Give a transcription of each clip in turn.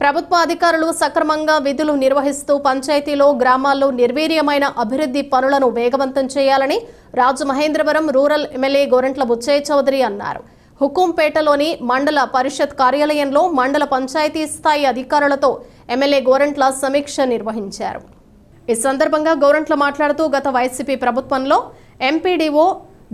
ప్రభుత్వ అధికారులు సక్రమంగా విధులు నిర్వహిస్తూ పంచాయతీలో గ్రామాల్లో నిర్వీర్యమైన అభివృద్ధి పనులను వేగవంతం చేయాలని రాజమహేంద్రవరం రూరల్ ఎమ్మెల్యే గోరంట్ల బుచ్చయ్య చౌదరి అన్నారు. హుకుంపేటలోని మండల పరిషత్ కార్యాలయంలో మండల పంచాయతీ స్థాయి అధికారులతో ఎమ్మెల్యే గోరంట్ల సమీక్ష నిర్వహించారు. ఈ సందర్భంగా గోరంట్ల మాట్లాడుతూ గత వైసీపీ ప్రభుత్వంలో ఎంపీడీఓ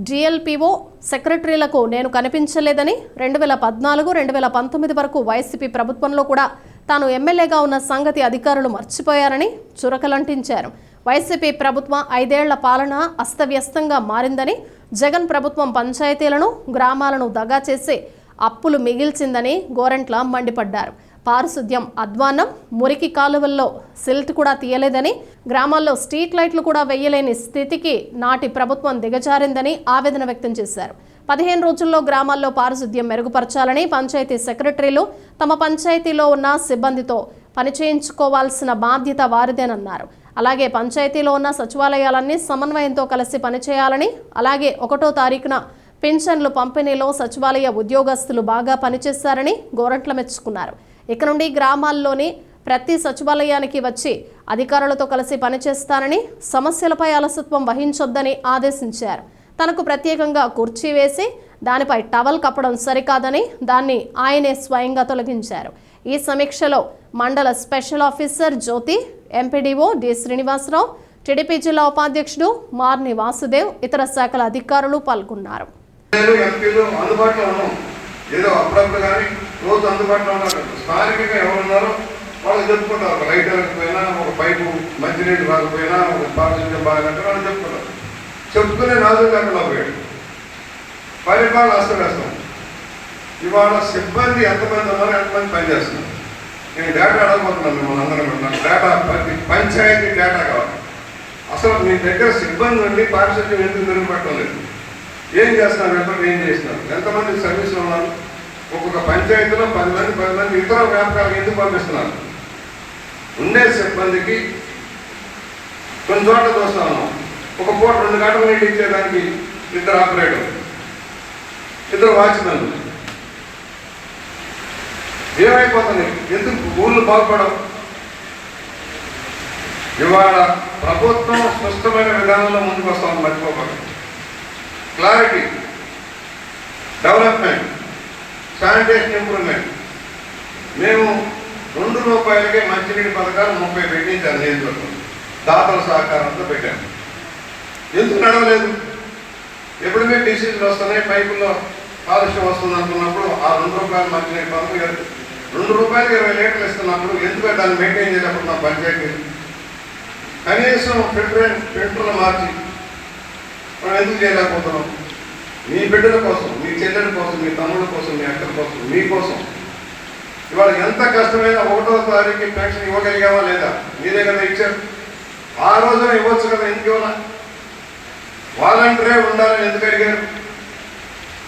డిఎల్పిఓ సెక్రటరీలకు నేను కనిపించలేదని రెండు వేల పద్నాలుగు రెండు వేల పంతొమ్మిది వరకు వైసీపీ ప్రభుత్వంలో కూడా తాను ఎమ్మెల్యేగా ఉన్న సంగతి అధికారులు మర్చిపోయారని చురకలంటించారు. వైసీపీ ప్రభుత్వం ఐదేళ్ళ పాలన అస్తవ్యస్తంగా మారిందని జగన్ ప్రభుత్వం పంచాయతీలను గ్రామాలను దగా చేసి అప్పులు మిగిల్చిందని గోరెంట్ల మండిపడ్డారు. పారిశుద్ధ్యం అధ్వానం మురికి కాలువల్లో సిల్ట్ కూడా తీయలేదని గ్రామాల్లో స్ట్రీట్ లైట్లు కూడా వేయలేని స్థితికి నాటి ప్రభుత్వం దిగజారిందని ఆవేదన వ్యక్తం చేశారు. పదిహేను రోజుల్లో గ్రామాల్లో పారిశుద్ధ్యం మెరుగుపరచాలని పంచాయతీ సెక్రటరీలు తమ పంచాయతీలో ఉన్న సిబ్బందితో పనిచేయించుకోవాల్సిన బాధ్యత వారిదేనన్నారు. అలాగే పంచాయతీలో ఉన్న సచివాలయాలన్నీ సమన్వయంతో కలిసి పనిచేయాలని అలాగే ఒకటో తారీఖున పింఛన్లు పంపిణీలో సచివాలయ ఉద్యోగస్తులు బాగా పనిచేశారని గోరంట్ల మెచ్చుకున్నారు. ఇక నుండి గ్రామాల్లోని ప్రతి సచివాలయానికి వచ్చి అధికారులతో కలిసి పనిచేస్తానని సమస్యలపై అలసత్వం వహించొద్దని ఆదేశించారు. తనకు ప్రత్యేకంగా కుర్చీ వేసి దానిపై టవల్ కప్పడం సరికాదని దాన్ని ఆయనే స్వయంగా తొలగించారు. ఈ సమీక్షలో మండల special officer Jyothi MPDO D Srinivasarao TDP జిల్లా ఉపాధ్యక్షుడు మార్ని వాసుదేవ్ ఇతర శాఖల అధికారులు పాల్గొన్నారు. రోజు అందుబాటులో ఉన్నారు. స్థానికంగా ఎవరున్నారో వాళ్ళు చెప్పుకుంటారు. ఒక లైట్ వెళ్ళకపోయినా ఒక పైపు మంచినీళ్ళు రాకపోయినా ఒక పారిశుద్ధ్యం బాగాలంటే వాళ్ళు చెప్పుకుంటారు. చెప్పుకునే నాజు లేకుండా పోయాడు. పరిపాలన అస్తవ్యస్తం. ఇవాళ సిబ్బంది ఎంతమంది ఉన్నారో ఎంతమంది పనిచేస్తున్నారు. నేను డేటా అడగబోతున్నాను మిమ్మల్ని అందరం కూడా. నాకు డేటా ప్రతి పంచాయతీ డేటా కావాలి. అసలు మీ దగ్గర సిబ్బంది ఉండి పారిశుద్ధ్యం ఎందుకు మెరుగుపడటం లేదు? ఏం చేస్తున్నారు? ఎంతమంది ఏం చేస్తున్నారు? ఎంతమంది సర్వీసులు ఉన్నారు? ఒక్కొక్క పంచాయతీలో పది మంది పది మంది ఇతర వ్యాపారాలకు ఎందుకు పంపిస్తున్నారు? ఉండే సిబ్బందికి కొన్ని చోట్ల చూస్తా ఉన్నాం. ఒక పూట రెండు గంటలు నీళ్ళు ఇచ్చేదానికి ఇద్దరు ఆపరేటర్ ఇద్దరు వాచ్మెన్ ఏమైపోతుంది? ఎందుకు ఊళ్ళు బాగుపడవు? ఇవాళ ప్రభుత్వం స్పష్టమైన విధానంలో ముందుకు వస్తామని మర్చిపోకండి క్లారిటీ డెవలప్మెంట్ శానిటేషన్ ఇంప్రూవ్మెంట్ మేము రెండు రూపాయలకే మంచినీటి పథకాలు ముప్పై పెట్టించాను నియోజకవర్గం. దాతల సహకారంతో పెట్టాము ఎందుకు నడవలేదు? ఎప్పుడైనా డిసీజులు వస్తున్నాయి? పైపుల్లో కాలుష్యం వస్తుంది అనుకున్నప్పుడు ఆ రెండు రూపాయలు మంచినీటి పథకం రెండు రూపాయలకి ఇరవై లీటర్లు ఇస్తున్నప్పుడు ఎందుకు దాన్ని మెయింటైన్ చేయలేకపోతే మా పంచాయతీ? కనీసం ఫిల్టర్ ఫిల్టర్లు మార్చి మనం ఎందుకు చేయలేకపోతున్నాం? మీ బిడ్డల కోసం మీ చెల్లెల కోసం మీ తమ్ముళ్ళ కోసం మీ అక్కల కోసం మీకోసం ఇవాళ ఎంత కష్టమైనా ఒకటో తారీఖు పెన్షన్ ఇవ్వగలిగామా లేదా? మీరే కదా ఇచ్చారు. ఆ రోజున ఇవ్వచ్చు కదా ఎందుకు ఇవ్వాలా వాలంటీరే ఉండాలని ఎందుకు అడిగారు?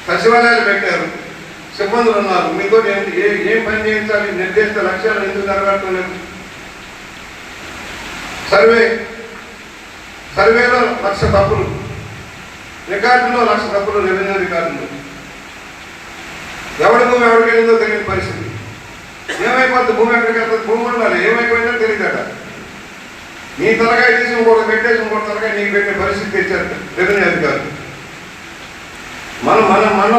సచివాలయాలు పెట్టారు. సిబ్బందులు ఉన్నారు. మీతో ఏ- ఏం పని చేయించాలి? నిర్దేశిత లక్ష్యాలు ఎందుకు నెరవేర్చలేదు? సర్వే సర్వేలో లక్ష తప్పులు. రికార్డులో లక్ష తప్పులు రెవెన్యూ రికార్డులు. ఎవడి భూమి ఎవరికి వెళ్ళిందో తెలియని పరిస్థితి. ఏమైపోద్ది? భూమి ఎక్కడికి వెళ్తుంది? భూమి ఉండాలి. ఏమైపోయిందో తెలియదట. నీ తలకాయ తీసి ఇంకోటి పెట్టేసి ఇంకోటి తలకాయ నీకు పెట్టే పరిస్థితి తెచ్చారు రెవెన్యూ అధికారులు. మనం మనం మనం